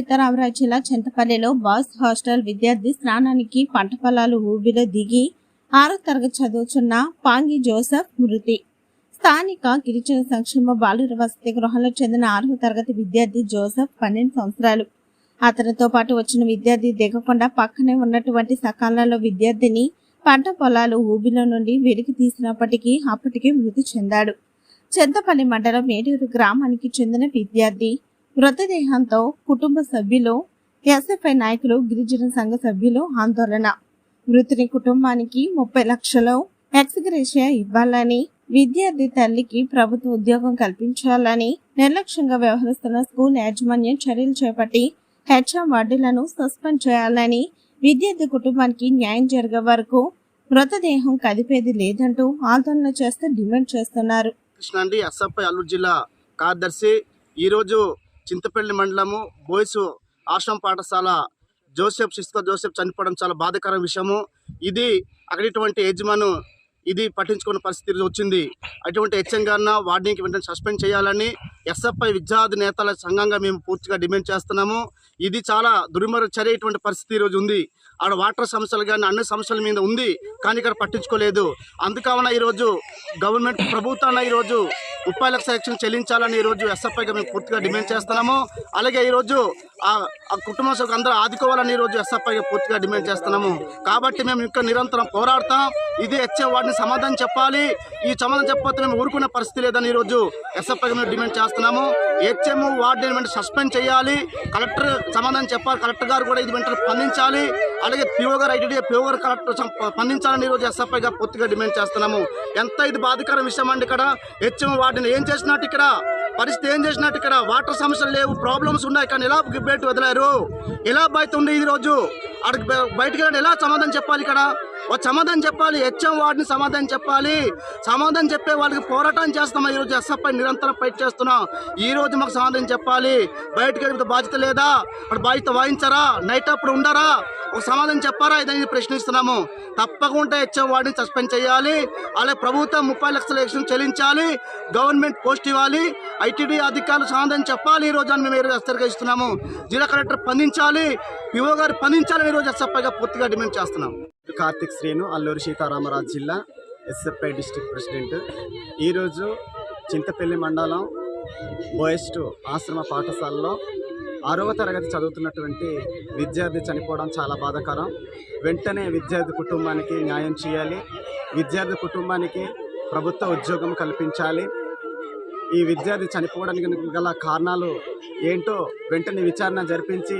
సీతారామరాజు జిల్లా చింతపల్లిలో boys hostel విద్యార్థి స్నానానికి పంట పొలాలు ఊబిలో దిగి ఆరో తరగతి చదువుతున్న పాంగి జోసెఫ్ మృతి. స్థానిక గిరిజన సంక్షేమ బాలుర వసతి గృహంలో చెందిన ఆరవ తరగతి విద్యార్థి జోసెఫ్ పన్నెండు సంవత్సరాలు. అతనితో పాటు వచ్చిన విద్యార్థి దిగకుండా పక్కనే ఉన్నటువంటి సకాలంలో విద్యార్థిని పంట పొలాలు ఊబిలో నుండి వెలికి తీసినప్పటికీ అప్పటికే మృతి చెందాడు. చింతపల్లి మండలం మేడూరు గ్రామానికి చెందిన విద్యార్థి మృతదేహంతో కుటుంబ సభ్యులు ఎస్ఎఫ్ఐ నాయకులు గిరిజన సంఘ సభ్యులు ఆందోళన. మృతుని కుటుంబానికి ముప్పై లక్షలు ఎక్స్గ్రేషియా ఇవ్వాలని విద్యార్థి తల్లికి ప్రభుత్వ ఉద్యోగం కల్పించాలని నిర్లక్ష్యంగా వ్యవహరిస్తున్న స్కూల్ యాజమాన్యం చర్యలు చేపట్టి హెచ్ఎం వార్డులను సస్పెండ్ చేయాలని విద్యార్థి కుటుంబానికి న్యాయం జరిగే వరకు మృతదేహం కదిపేది లేదంటూ ఆందోళన చేస్తూ డిమాండ్ చేస్తున్నారు. కృష్ణ అండి ఎస్ఎఫ్ఐ అల్లూరు జిల్లా కార్యదర్శి ఈరోజు చింతపల్లి మండలము బోయ్స్ ఆశ్రమ పాఠశాల జోసెఫ్ సిస్కో జోసెఫ్ చనిపోవడం చాలా బాధకర విషయము. ఇది అక్కడిటువంటి యజమాను ఇది పట్టించుకున్న పరిస్థితి వచ్చింది. అటువంటి హెచ్ఎం గారిన వార్డెన్కి వెంటనే సస్పెండ్ చేయాలని ఎస్ఎఫ్ఐ విద్యార్థి నేతల సంఘంగా మేము పూర్తిగా డిమాండ్ చేస్తున్నాము. ఇది చాలా దుర్మర చర్య ఇటువంటి పరిస్థితి ఈరోజు ఉంది. ఆడ వాటర్ సమస్యలు కానీ అన్ని సమస్యల మీద ఉంది. కానీ ఇక్కడ పట్టించుకోలేదు. అందుకావున ఈరోజు గవర్నమెంట్ ప్రభుత్వాన్ని ఈరోజు ముప్పై లక్షల యాక్షన్ చెల్లించాలని ఈరోజు ఎస్ఎఫ్ఐగా మేము పూర్తిగా డిమాండ్ చేస్తున్నాము. అలాగే ఈరోజు ఆ కుటుంబ సభ్యులు అందరూ ఆదుకోవాలని ఈరోజు ఎస్ఎఫ్ఐ పూర్తిగా డిమాండ్ చేస్తున్నాము. కాబట్టి మేము ఇంకా నిరంతరం పోరాడతాం. ఇది వచ్చే వాడిని సమాధానం చెప్పాలి. ఈ సమాధానం చెప్పకపోతే మేము ఊరుకునే పరిస్థితి లేదని ఈరోజు ఎస్ఎఫ్ఐ మేము డిమాండ్ చేస్తున్నాము. హెచ్ఎం వార్డుని వెంటనే సస్పెండ్ చేయాలి. కలెక్టర్ సమాధానం చెప్పాలి. కలెక్టర్ గారు కూడా ఇది వెంటనే స్పందించాలి. అలాగే పిఓ గారు ఐటీడీ పిఓ గారు కలెక్టర్ స్పందించాలని ఈరోజు ఎస్ఎఫ్ఐగా పూర్తిగా డిమాండ్ చేస్తున్నాము. ఎంత ఇది బాధికర విషయం అండి ఇక్కడ? హెచ్ఎం వార్డుని ఏం చేసినట్టు ఇక్కడ? పరిస్థితి ఏం చేసినట్టు ఇక్కడ? వాటర్ సమస్యలు లేవు ప్రాబ్లమ్స్ ఉన్నాయి కానీ ఎలా బయట వదిలారు? ఎలా బయట ఉంది ఈ రోజు? అక్కడికి బయటికి వెళ్ళి ఎలా సమాధానం చెప్పాలి ఇక్కడ? ఒక సమాధానం చెప్పాలి. హెచ్ఎం వార్డుని సమాధానం చెప్పాలి. సమాధానం చెప్పే వాళ్ళకి పోరాటం చేస్తాం ఈ రోజు ఎస్ఎఫ్ఐ నిరంతరం ఫైట్ చేస్తున్నాం. ఈ రోజు మాకు సమాధానం చెప్పాలి. బయటకు వెళ్ళిపోతే బాధ్యత లేదా? అక్కడ బాధ్యత వాయించరా నైట్ అప్పుడు ఉండరా? ఒక సమాధానం చెప్పారా? ఇదని ప్రశ్నిస్తున్నాము. తప్పకుండా హెచ్ఎం వార్డుని సస్పెండ్ చేయాలి. అలాగే ప్రభుత్వం ముప్పై లక్షల ఎక్షన్ చెల్లించాలి. గవర్నమెంట్ పోస్ట్ ఇవ్వాలి. ఐటీడీ అధికారులు సమాధానం చెప్పాలి. ఈ రోజు అని మేము ఈరోజు హెచ్చరిక ఇస్తున్నాము జిల్లా కలెక్టర్ స్పందించాలి. పిఓ గారు స్పందించాలని ఈ రోజు ఎస్ఎఫ్ఐగా పూర్తిగా డిమాండ్ చేస్తున్నాం. కార్తిక్ శ్రీను అల్లూరు సీతారామరాజు జిల్లా ఎస్ఎఫ్ఐ డిస్టిక్ ప్రెసిడెంట్. ఈరోజు చింతపల్లి మండలం బోయస్ట్ ఆశ్రమ పాఠశాలలో ఆరవ తరగతి చదువుతున్నటువంటి విద్యార్థి చనిపోవడం చాలా బాధాకరం. వెంటనే విద్యార్థి కుటుంబానికి న్యాయం చేయాలి. విద్యార్థి కుటుంబానికి ప్రభుత్వ ఉద్యోగం కల్పించాలి. ఈ విద్యార్థి చనిపోవడానికి గల కారణాలు ఏంటో వెంటనే విచారణ జరిపించి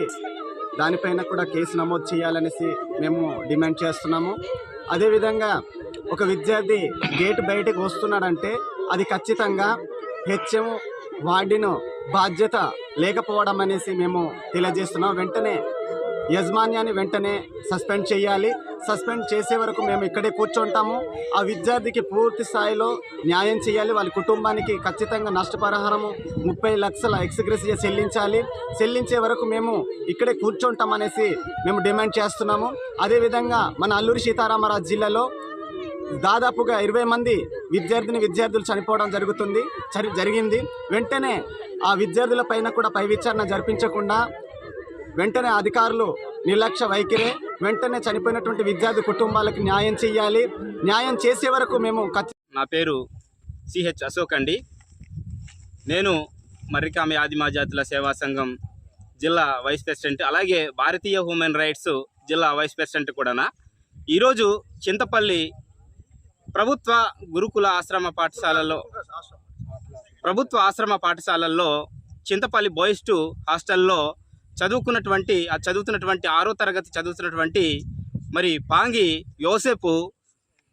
దానిపైన కూడా కేసు నమోదు చేయాలనేసి మేము డిమాండ్ చేస్తున్నాము. అదేవిధంగా ఒక విద్యార్థి గేట్ బయటకు వస్తున్నాడంటే అది ఖచ్చితంగా హెచ్ఎం వార్డును బాధ్యత లేకపోవడం అనేసి మేము తెలియజేస్తున్నాం. వెంటనే యజమాన్యాన్ని వెంటనే సస్పెండ్ చేయాలి. సస్పెండ్ చేసే వరకు మేము ఇక్కడే కూర్చుంటాము. ఆ విద్యార్థికి పూర్తి స్థాయిలో న్యాయం చేయాలి. వాళ్ళ కుటుంబానికి ఖచ్చితంగా నష్టపరిహారము ముప్పై లక్షల ఎక్స్గ్రెసియా చెల్లించాలి. చెల్లించే వరకు మేము ఇక్కడే కూర్చుంటాం అనేసి మేము డిమాండ్ చేస్తున్నాము. అదేవిధంగా మన అల్లూరి సీతారామరాజు జిల్లాలో దాదాపుగా ఇరవై మంది విద్యార్థిని విద్యార్థులు చనిపోవడం జరుగుతుంది జరిగింది. వెంటనే ఆ విద్యార్థుల పైన కూడా పై విచారణ జరిపించకుండా వెంటనే అధికారులు నిర్లక్ష్య వైఖరే వెంటనే చనిపోయినటువంటి విద్యార్థి కుటుంబాలకు న్యాయం చేయాలి న్యాయం చేసే వరకు మేము నా పేరు సిహెచ్ అశోక్ అండి. నేను మర్రికామి ఆదిమా జాతుల సేవా సంఘం జిల్లా వైస్ ప్రెసిడెంట్ అలాగే భారతీయ హ్యూమన్ రైట్స్ జిల్లా వైస్ ప్రెసిడెంట్ కూడానా. ఈరోజు చింతపల్లి ప్రభుత్వ గురుకుల ఆశ్రమ పాఠశాలలో ప్రభుత్వ ఆశ్రమ పాఠశాలల్లో చింతపల్లి బాయ్స్ టు హాస్టల్లో చదువుకున్నటువంటి ఆ చదువుతున్నటువంటి ఆరో తరగతి చదువుతున్నటువంటి మరి పాంగి యోసేపు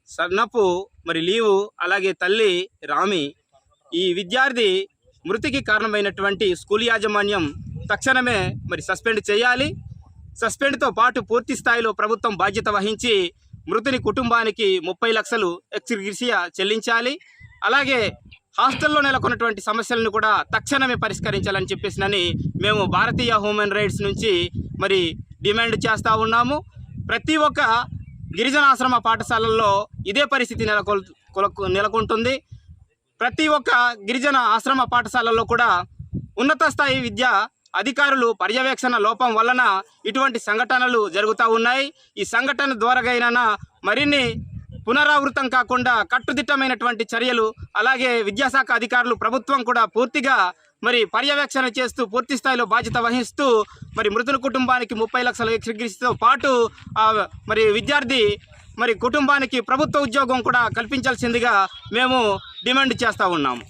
సన్నపు మరి లీవు అలాగే తల్లి రామి ఈ విద్యార్థి మృతికి కారణమైనటువంటి స్కూల్ యాజమాన్యం తక్షణమే మరి సస్పెండ్ చేయాలి. సస్పెండ్తో పాటు పూర్తి స్థాయిలో ప్రభుత్వం బాధ్యత వహించి మృతుని కుటుంబానికి ముప్పై లక్షలు ఎక్స్గ్రిషియా చెల్లించాలి. అలాగే హాస్టల్లో నెలకొన్నటువంటి సమస్యలను కూడా తక్షణమే పరిష్కరించాలని చెప్పేసినని మేము భారతీయ హ్యూమన్ రైట్స్ నుంచి మరి డిమాండ్ చేస్తూ ఉన్నాము. ప్రతి ఒక్క గిరిజనాశ్రమ పాఠశాలల్లో ఇదే పరిస్థితి నెలకొల్ నెలకొంటుంది. ప్రతి ఒక్క గిరిజన ఆశ్రమ పాఠశాలల్లో కూడా ఉన్నత స్థాయి విద్య అధికారులు పర్యవేక్షణ లోపం వలన ఇటువంటి సంఘటనలు జరుగుతూ ఉన్నాయి. ఈ సంఘటన ద్వారాగైనా మరిన్ని పునరావృతం కాకుండా కట్టుదిట్టమైనటువంటి చర్యలు అలాగే విద్యాశాఖ అధికారులు ప్రభుత్వం కూడా పూర్తిగా మరి పర్యవేక్షణ చేస్తూ పూర్తి స్థాయిలో బాధ్యత వహిస్తూ మరి మృతుల కుటుంబానికి ముప్పై లక్షల ఎక్స్గ్రీస్తో పాటు మరి విద్యార్థి మరి కుటుంబానికి ప్రభుత్వ ఉద్యోగం కూడా కల్పించాల్సిందిగా మేము డిమాండ్ చేస్తూ ఉన్నాము.